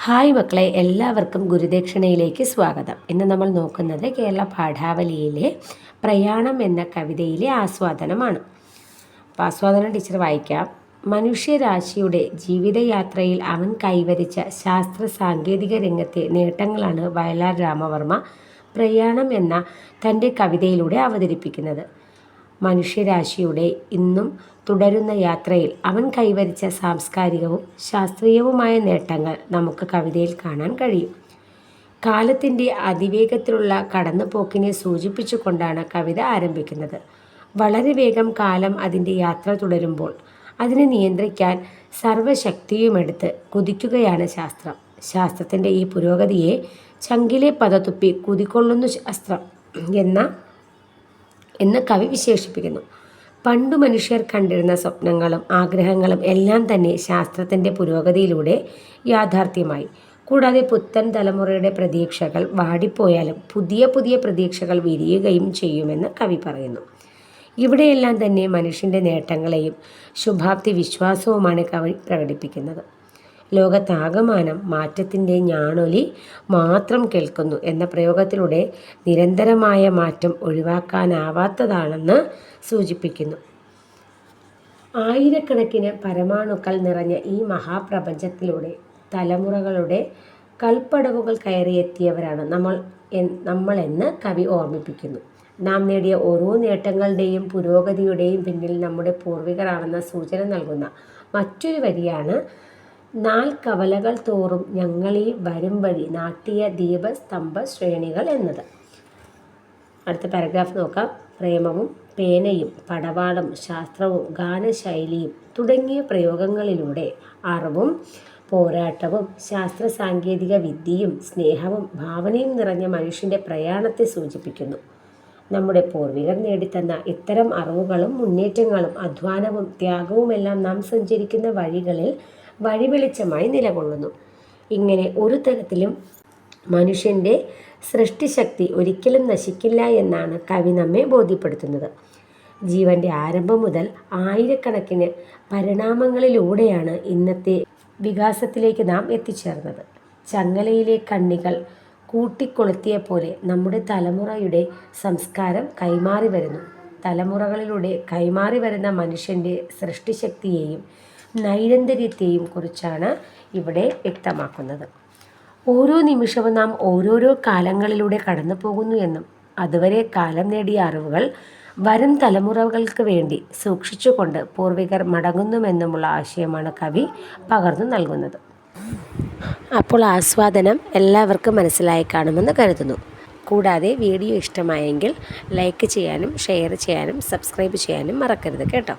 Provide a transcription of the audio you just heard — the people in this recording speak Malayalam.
ഹായ് മക്കളെ എല്ലാവർക്കും ഗുരുദക്ഷിണയിലേക്ക് സ്വാഗതം. ഇന്ന് നമ്മൾ നോക്കുന്നത് കേരള പാഠാവലിയിലെ പ്രയാണം എന്ന കവിതയിലെ ആസ്വാദനമാണ്. അപ്പോൾ ആസ്വാദനം ടീച്ചർ വായിക്കാം. മനുഷ്യരാശിയുടെ ജീവിതയാത്രയിൽ അവൻ കൈവരിച്ച ശാസ്ത്ര സാങ്കേതിക രംഗത്തെ നേട്ടങ്ങളാണ് വയലാർ രാമവർമ്മ പ്രയാണം എന്ന തന്റെ കവിതയിലൂടെ അവതരിപ്പിക്കുന്നത്. മനുഷ്യരാശിയുടെ ഇന്നും തുടരുന്ന യാത്രയിൽ അവൻ കൈവരിച്ച സാംസ്കാരികവും ശാസ്ത്രീയവുമായ നേട്ടങ്ങൾ നമുക്ക് കവിതയിൽ കാണാൻ കഴിയും. കാലത്തിന്റെ അതിവേഗത്തിലുള്ള കടന്നുപോക്കിനെ സൂചിപ്പിച്ചുകൊണ്ടാണ് കവിത ആരംഭിക്കുന്നത്. വളരെ വേഗം കാലം അതിന്റെ യാത്ര തുടരുമ്പോൾ അതിനെ നിയന്ത്രിക്കാൻ സർവശക്തിയുമെടുത്ത് കുതിക്കുകയാണ് ശാസ്ത്രം. ശാസ്ത്രത്തിന്റെ ഈ പുരോഗതിയെ ചങ്കിലെ പതതുപ്പി കുതിക്കൊള്ളുന്നു ശാസ്ത്രം. എന്ന എന്ന് കവി വിശേഷിപ്പിക്കുന്നു. പണ്ടു മനുഷ്യർ കണ്ടിരുന്ന സ്വപ്നങ്ങളും ആഗ്രഹങ്ങളും എല്ലാം തന്നെ ശാസ്ത്രത്തിന്റെ പുരോഗതിയിലൂടെ യാഥാർത്ഥ്യമായി. കൂടാതെ പുത്തൻ തലമുറയുടെ പ്രതീക്ഷകൾ വാടിപ്പോയാലും പുതിയ പുതിയ പ്രതീക്ഷകൾ വിരിയുകയും ചെയ്യുമെന്ന് കവി പറയുന്നു. ഇവിടെയെല്ലാം തന്നെ മനുഷ്യന്റെ നേട്ടങ്ങളെയും ശുഭാപ്തി വിശ്വാസവുമാണ് കവി പ്രകടിപ്പിക്കുന്നത്. ലോകത്താകമാനം മാറ്റത്തിന്റെ ഞാണൊലി മാത്രം കേൾക്കുന്നു എന്ന പ്രയോഗത്തിലൂടെ നിരന്തരമായ മാറ്റം ഒഴിവാക്കാനാവാത്തതാണെന്ന് സൂചിപ്പിക്കുന്നു. ആയിരക്കണക്കിന് പരമാണുക്കൾ നിറഞ്ഞ ഈ മഹാപ്രപഞ്ചത്തിലൂടെ തലമുറകളുടെ കൽപ്പടവുകൾ കയറിയെത്തിയവരാണ് നമ്മൾ നമ്മളെന്ന് കവി ഓർമ്മിപ്പിക്കുന്നു. നാം നേടിയ ഓരോ നേട്ടങ്ങളുടെയും പുരോഗതിയുടെയും പിന്നിൽ നമ്മുടെ പൂർവികരാണെന്ന സൂചന നൽകുന്ന മറ്റൊരു വരിയാണ് നാൽ കവലകൾ തോറും ഞങ്ങളീ വരും വഴി നാട്ടിയ ദീപസ്തംഭ ശ്രേണികൾ എന്നത്. അടുത്ത പാരഗ്രാഫ് നോക്കാം. പ്രേമവും പേനയും പടവാളും ശാസ്ത്രവും ഗാനശൈലിയും തുടങ്ങിയ പ്രയോഗങ്ങളിലൂടെ അറിവും പോരാട്ടവും ശാസ്ത്ര സാങ്കേതിക വിദ്യയും സ്നേഹവും ഭാവനയും നിറഞ്ഞ മനുഷ്യന്റെ പ്രയാണത്തെ സൂചിപ്പിക്കുന്നു. നമ്മുടെ പൂർവികർ നേടിത്തന്ന ഇത്തരം അറിവുകളും മുന്നേറ്റങ്ങളും അധ്വാനവും ത്യാഗവുമെല്ലാം നാം സഞ്ചരിക്കുന്ന വഴികളിൽ വഴിവെളിച്ചമായി നിലകൊള്ളുന്നു. ഇങ്ങനെ ഒരു തരത്തിലും മനുഷ്യന്റെ സൃഷ്ടിശക്തി ഒരിക്കലും നശിക്കില്ല എന്നാണ് കവി നമ്മെ ബോധ്യപ്പെടുത്തുന്നത്. ജീവന്റെ ആരംഭം മുതൽ ആയിരക്കണക്കിന് പരിണാമങ്ങളിലൂടെയാണ് ഇന്നത്തെ വികാസത്തിലേക്ക് നാം എത്തിച്ചേർന്നത്. ചങ്ങലയിലെ കണ്ണികൾ കൂട്ടിക്കൊളുത്തിയ പോലെ നമ്മുടെ തലമുറയുടെ സംസ്കാരം കൈമാറി വരുന്നു. തലമുറകളിലൂടെ കൈമാറി വരുന്ന മനുഷ്യന്റെ സൃഷ്ടിശക്തിയെയും നൈരന്തര്യത്തെയും കുറിച്ചാണ് ഇവിടെ വ്യക്തമാക്കുന്നത്. ഓരോ നിമിഷവും നാം ഓരോരോ കാലങ്ങളിലൂടെ കടന്നു പോകുന്നു എന്നും അതുവരെ കാലം നേടിയ അറിവുകൾ വരും തലമുറകൾക്ക് വേണ്ടി സൂക്ഷിച്ചുകൊണ്ട് പൂർവികർ മടങ്ങുന്നുമെന്നുമുള്ള ആശയമാണ് കവി പകർന്നു നൽകുന്നത്. അപ്പോൾ ആസ്വാദനം എല്ലാവർക്കും മനസ്സിലായി കാണുമെന്ന് കരുതുന്നു. കൂടാതെ വീഡിയോ ഇഷ്ടമായെങ്കിൽ ലൈക്ക് ചെയ്യാനും ഷെയർ ചെയ്യാനും സബ്സ്ക്രൈബ് ചെയ്യാനും മറക്കരുത് കേട്ടോ.